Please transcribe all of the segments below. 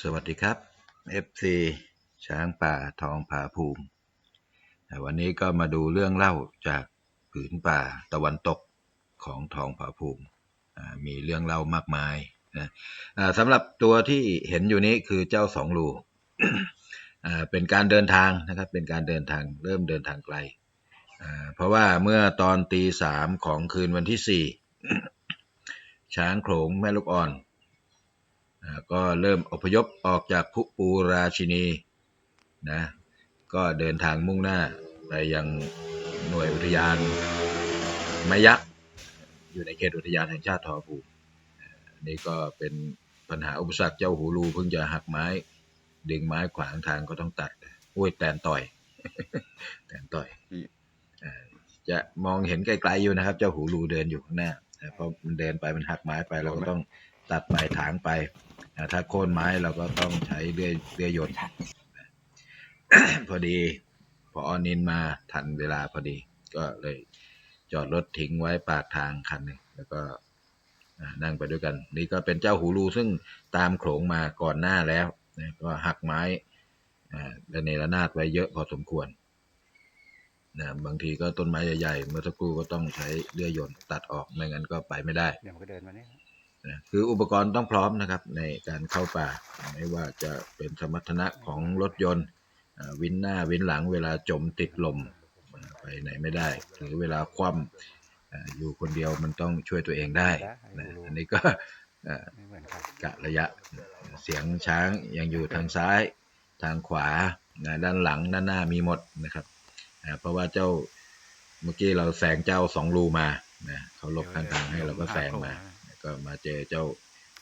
สวัสดีครับ FC ช้างป่าทองผาภูมิ วันนี้ก็มาดูเรื่องเล่าจากผืนป่าตะวันตกของทองผาภูมิ มีเรื่องเล่ามากมายนะสำหรับตัวที่เห็นอยู่นี้คือเจ้าสองลูเป็นการเดินทางนะครับ เป็นการเดินทางเริ่มเดินทางไกล เพราะว่าเมื่อตอนตีสามของคืนวันที่สี่ช้างโขลงแม่ลูกอ่อน ก็เริ่มอพยพออกจากภูปูราชินีนะก็เดินทางมุ่งหน้าไปยังหน่วยอุทยานไมยักษ์อยู่ในเขตอุทยานแห่งชาติทอภูนี่ก็เป็นปัญหาอุปสรรคเจ้าหูรูเพิ่งจะหักไม้ ดึงไม้ขวางทางก็ต้องตัดโอ้ยแตนต่อยแตนต่อยจะมองเห็นไกลๆอยู่นะครับ เจ้าหูรูเดินอยู่ข้างหน้าพอมันเดินไปมันหักไม้ไปเราก็ต้องตัดไปถางไป อ่าถ้าโค่นไม้เราก็ต้องใช้เลื่อยเลื่อยยนต์พอดีพออนินมาทันเวลาพอดี ก็เลยจอดรถทิ้งไว้ปากทางคันหนึ่งแล้วก็อ่านั่งไปด้วยกัน นี่ก็เป็นเจ้าหูรูซึ่งตามโขลงมาก่อนหน้าแล้วนะก็หักไม้อ่าระเนระนาดไว้เยอะพอสมควรนะบางทีก็ต้นไม้ใหญ่ๆ เมื่อสักครู่ก็ต้องใช้เลื่อยยนต์ตัดออกไม่งั้นก็ไปไม่ได้เดี๋ยวมันก็เดินมาเนี่ย นะคืออุปกรณ์ต้องพร้อมนะครับในการเข้าป่า ไม่ว่าจะเป็นสมรรถนะของรถยนต์วินหน้าวินหลังเวลาจมติดลมไปไหนไม่ได้ หรือเวลาคว่ำอยู่คนเดียวมันต้องช่วยตัวเองได้นะอันนี้ก็กะระยะเสียงช้างยังอยู่ทางซ้ายทางขวาด้านหลังด้านหน้ามีหมดนะครับเพราะว่าเจ้าเมื่อกี้เราแซงเจ้าสองรูมานะเขาหลบข้างทางให้เราก็แซงมา ก็มาเจอเจ้า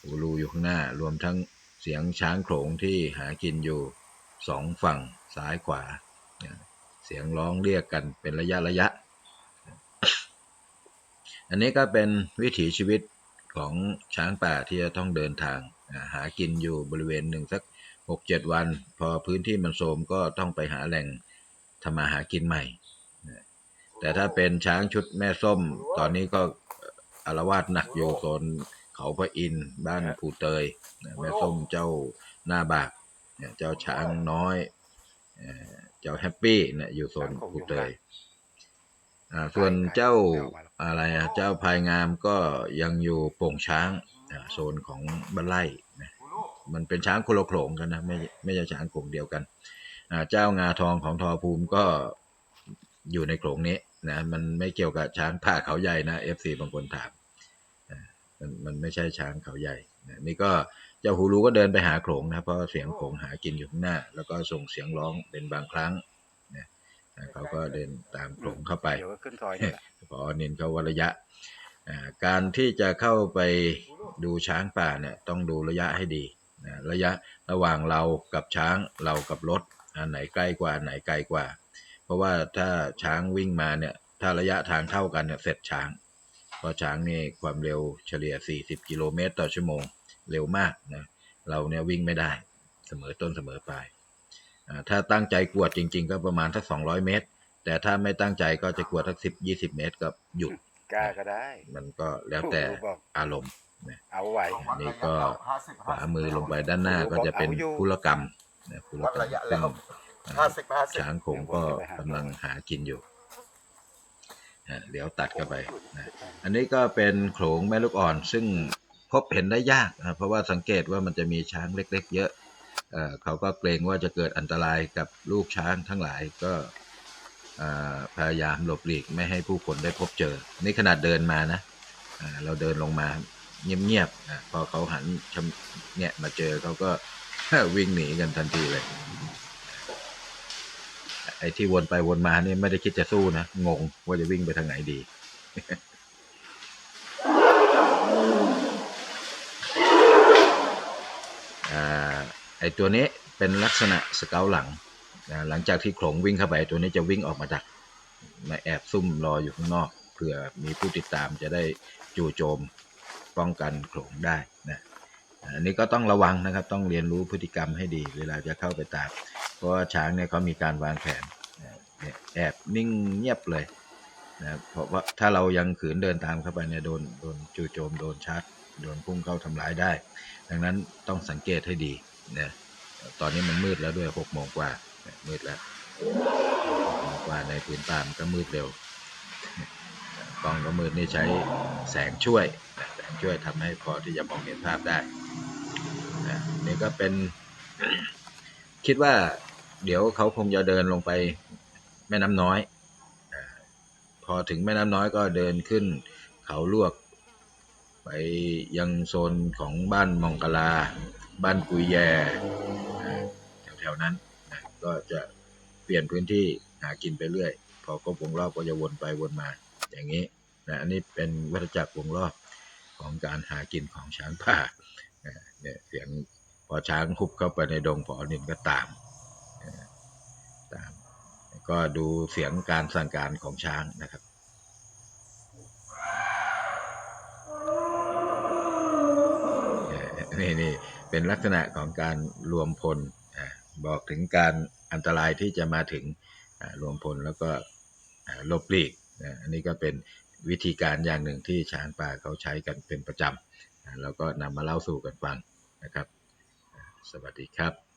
อูรูอยู่ข้างหน้า รวมทั้งเสียงช้างโขลงที่หากินอยู่สองฝั่งซ้ายขวา เสียงร้องเรียกกันเป็นระยะระยะ อันนี้ก็เป็นวิถีชีวิตของช้างป่าที่จะต้องเดินทางหากินอยู่บริเวณหนึ่งสักหกเจ็ดวัน พอพื้นที่มันโทรมก็ต้องไปหาแหล่งทำมาหากินใหม่ แต่ถ้าเป็นช้างชุดแม่ส้มตอนนี้ก็ อารวาสหนักอยู่โซนเขาพระอินบ้านภูเตยแม่ส้มเจ้าหน้าบากเจ้าช้างน้อยเจ้าแฮปปี้เนี่ยอยู่โซนภูเตยส่วนเจ้าอะไรอะเจ้าพายงามก็ยังอยู่โป่งช้างโซนของบ้านไร่นะมันเป็นช้างคนละโขลงกันนะไม่ไม่ใช่ช้างกลุ่มเดียวกันเจ้างาทองของทอภูมิก็อยู่ในโขลงนี้ นะมันไม่เกี่ยวกับช้างผ่าเขาใหญ่นะเอฟซีบางคนถามอ่ามันมันไม่ใช่ช้างเขาใหญ่นะนี่ก็เจ้าฮูรูก็เดินไปหาโขลงนะเพราะเสียงโขลงหากินอยู่ข้างหน้า แล้วก็ส่งเสียงร้องเป็นบางครั้งนะอ่าเขาก็เดินตามโขลงเข้าไปเดี๋ยวก็ขึ้นซอยนี่แหละพอเน้นเขาว่าระยะอ่าการที่จะเข้าไปดูช้างป่าเนี่ยต้องดูระยะให้ดีนะระยะระหว่างเรากับช้างเรากับรถอันไหนใกล้กว่าอันไหนไกลกว่าเพ ราะว่าถ้าช้างวิ่งมาเนี่ย ถ้าระยะทางเท่ากันเนี่ยเสร็จช้าง เพราะช้างนี่ความเร็วเฉลี่ย 40 กิโลเมตรต่อชั่วโมง เร็วมากนะ เราเนี่ยวิ่งไม่ได้เสมอต้นเสมอปลายอ่าถ้าตั้งใจกวดจริง ๆ ก็ประมาณสัก 200 เมตร แต่ถ้าไม่ตั้งใจก็จะกวดสักสิบยี่สิบเมตรก็หยุดกล้าก็ได้ มันก็แล้วแต่ครูบอกอารมณ์เอาไว้อันนี้ก็ขวามือลงไปด้านหน้าก็จะเป็นพุรกรรมนะพุรวัดกรรระมยะซึ่แล้งว ห้าสิบห้าสิบช้างคงก็กำลังหากินอยู่อะเดี๋ยวตัดเข้าไปนะอันนี้ก็เป็นโขลงแม่ลูกอ่อน ซึ่งพบเห็นได้ยากนะเพราะว่าสังเกตว่ามันจะมีช้างเล็ก ๆ เยอะเอ่อเขาก็เกรงว่าจะเกิดอันตรายกับลูกช้างทั้งหลายก็อ่าพยายามหลบหลีกไม่ให้ผู้คนได้พบเจอ นี่ขนาดเดินมานะอ่าเราเดินลงมาเงียบๆอะพอเขาหันชำเนี่ยมาเจอเขาก็วิ่งหนีกันทันทีเลย ไอ้ที่วนไปวนมาเนี่ยไม่ได้คิดจะสู้นะ งงว่าจะวิ่งไปทางไหนดีอ่าไอ้ตัวนี้เป็นลักษณะสเกาหลัง หลังจากที่โขลงวิ่งเข้าไปตัวนี้จะวิ่งออกมาดักมาแอบซุ่มรออยู่ข้างนอกเผื่อมีผู้ติดตามจะได้จู่โจมป้องกันโขลงได้นะอันนี้ก็ต้องระวังนะครับ ต้องเรียนรู้พฤติกรรมให้ดี เวลาจะเข้าไปตามเพราะว่าช้างเนี่ยเขามีการวางแผน แอบนิ่งเงียบเลยนะเพราะว่าถ้าเรายังขืนเดินตามเข้าไปเนี่ยโดนโดนจู่โจมโดนชาร์จโดนพุ่งเข้าทำร้ายได้ ดังนั้นต้องสังเกตให้ดีนะตอนนี้มันมืดแล้วด้วยหกโมงกว่ามืดแล้วหกโมงกว่าในพื้นป่ามันก็มืดเร็วกล้องก็มืดนี่ใช้แสงช่วย แสงช่วยทำให้พอที่จะมองเห็นภาพได้นะนี่ก็เป็นคิดว่าเดี๋ยวเขาคงจะเดินลงไป แม่น้ำน้อยอพอถึงแม่น้ำน้อยก็เดินขึ้นเขาลวก ไปยังโซนของบ้านมองกลา บ้านกุยแย่แถวๆนั้นก็จะเปลี่ยนพื้นที่หากินไปเรื่อย พอครบวงรอบก็จะวนไปวนมา อย่างนี้นะอันนี้เป็นวัฏจักรวงรอบของการหากินของช้างป่าเนี่ยเสียงพอช้างคุบเข้าไปในดงพอนินก็ตามตาม ก็ดูเสียงการสั่งการของช้างนะครับเนี่นี่เป็นลักษณะของการรวมพลบอกถึงการอันตรายที่จะมาถึงรวมพลแล้วก็ลบหลีกอันนี้ก็เป็นวิธีการอย่างหนึ่งที่ช้างป่าเขาใช้กันเป็นประจำอ่าแล้วก็นำมาเล่าสู่กันฟังนะครับ สวัสดีครับ